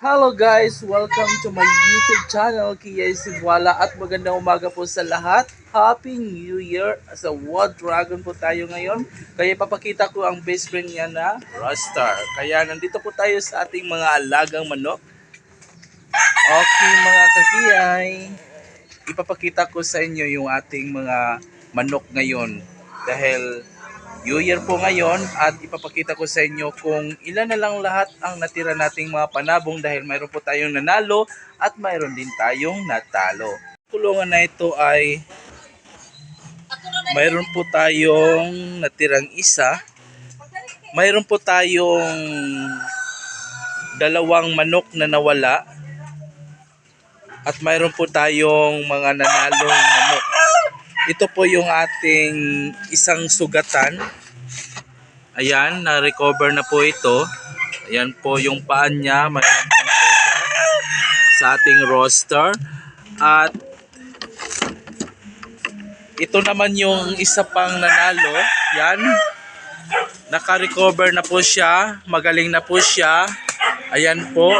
Hello guys! Welcome to my YouTube channel, Kia Sibwala at magandang umaga po sa lahat. Happy New Year! Sa World Dragon po tayo ngayon. Kaya papakita ko ang best friend niya na Rastar. Kaya nandito po tayo sa ating mga alagang manok. Okay mga kakiyay, ipapakita ko sa inyo yung ating mga manok ngayon. Dahil New Year po ngayon at ipapakita ko sa inyo kung ilan na lang lahat ang natira nating mga panabong dahil mayroon po tayong nanalo at mayroon din tayong natalo. Kulungan na ito ay mayroon po tayong natirang isa. Mayroon po tayong dalawang manok na nawala at mayroon po tayong mga nanalong manok. Ito po yung ating isang sugatan. Ayan, na-recover na po ito. Ayan po yung paan niya. Sugat sa ating roster. At ito naman yung isa pang nanalo. Yan. Naka-recover na po siya. Magaling na po siya. Ayan po.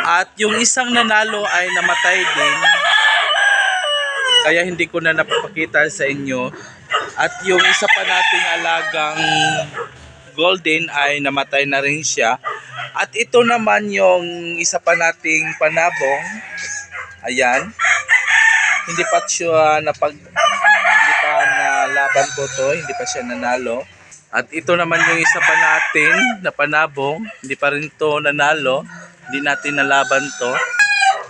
At yung isang nanalo ay namatay din. Kaya hindi ko na napapakita sa inyo. At yung isa pa nating alagang golden ay namatay na rin siya. At ito naman yung isa pa nating panabong. Ayan. Hindi pa siya napag hindi pa nalaban po to, hindi pa siya nanalo. At ito naman yung isa pa natin na panabong, hindi pa rin to nanalo. Hindi natin nalaban to.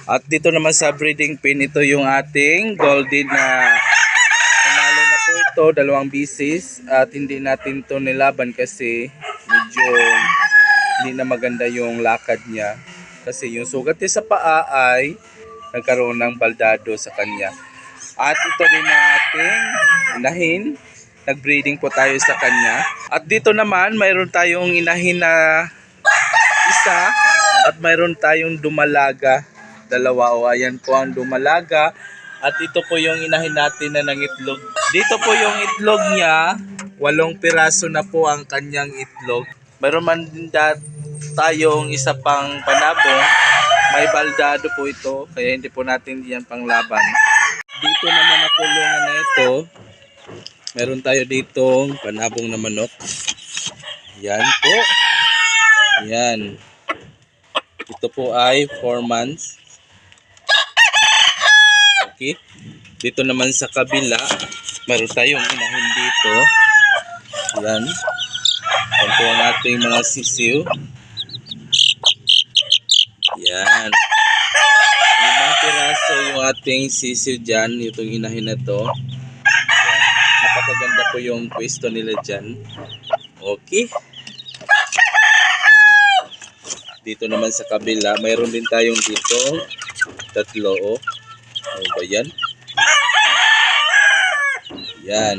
At dito naman sa breeding pin, ito yung ating golden na nanalo na po ito, dalawang bisis. At hindi natin to nilaban kasi medyo hindi na maganda yung lakad niya. Kasi yung sugat niya sa paa ay nagkaroon ng baldado sa kanya. At ito din ang ating inahin. Nag-breeding po tayo sa kanya. At dito naman, mayroon tayong inahin na isa at mayroon tayong dumalaga dalawa. O ayan po ang dumalaga at ito po yung inahin natin na nangitlog. Dito po yung itlog niya. Walong piraso na po ang kanyang itlog. Mayroon man din tayong isa pang panabong. May baldado po ito kaya hindi po natin yan panglaban. Dito naman na kulungan na ito. Meron tayo ditong panabong na manok. Yan po. Yan. Ito po ay 4 months. Okay. Dito naman sa kabila, meron tayong inahin dito. Yan. Po ang ating mga sisiw. Yan. Limang piraso yung ating sisiw dyan. Itong inahin na to. Yan. Napakaganda po yung pwesto nila dyan. Okay. Dito naman sa kabila, mayroon din tayong dito tatlo oh. Ano ba yan? Yan.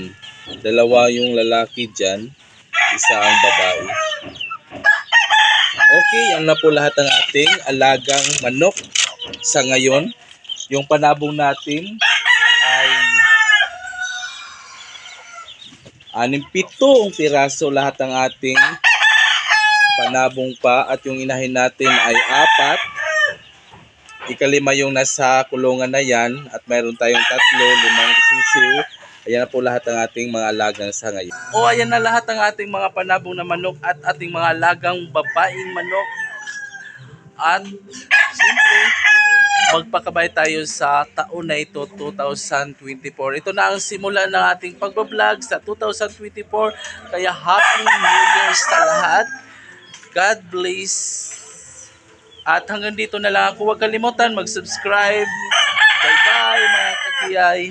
Dalawa yung lalaki dyan. Isa ang babae. Okay, yan na po lahat ng ating alagang manok sa ngayon. Yung panabong natin ay anim pitong piraso lahat ng ating panabong pa at yung inahin natin ay apat. Ikalima yung nasa kulungan na yan at mayroon tayong tatlo, limang sisiw. Ayan na po lahat ng ating mga alagang sa ngayon. O ayan na lahat ng ating mga panabong na manok at ating mga alagang babaeng manok. At siyempre, magpakabay tayo sa taon na ito, 2024. Ito na ang simula ng ating pagbablog sa 2024. Kaya Happy New Year sa lahat. God bless. At hanggang dito na lang ako. Huwag kalimutan mag-subscribe. Bye-bye mga kakiyay.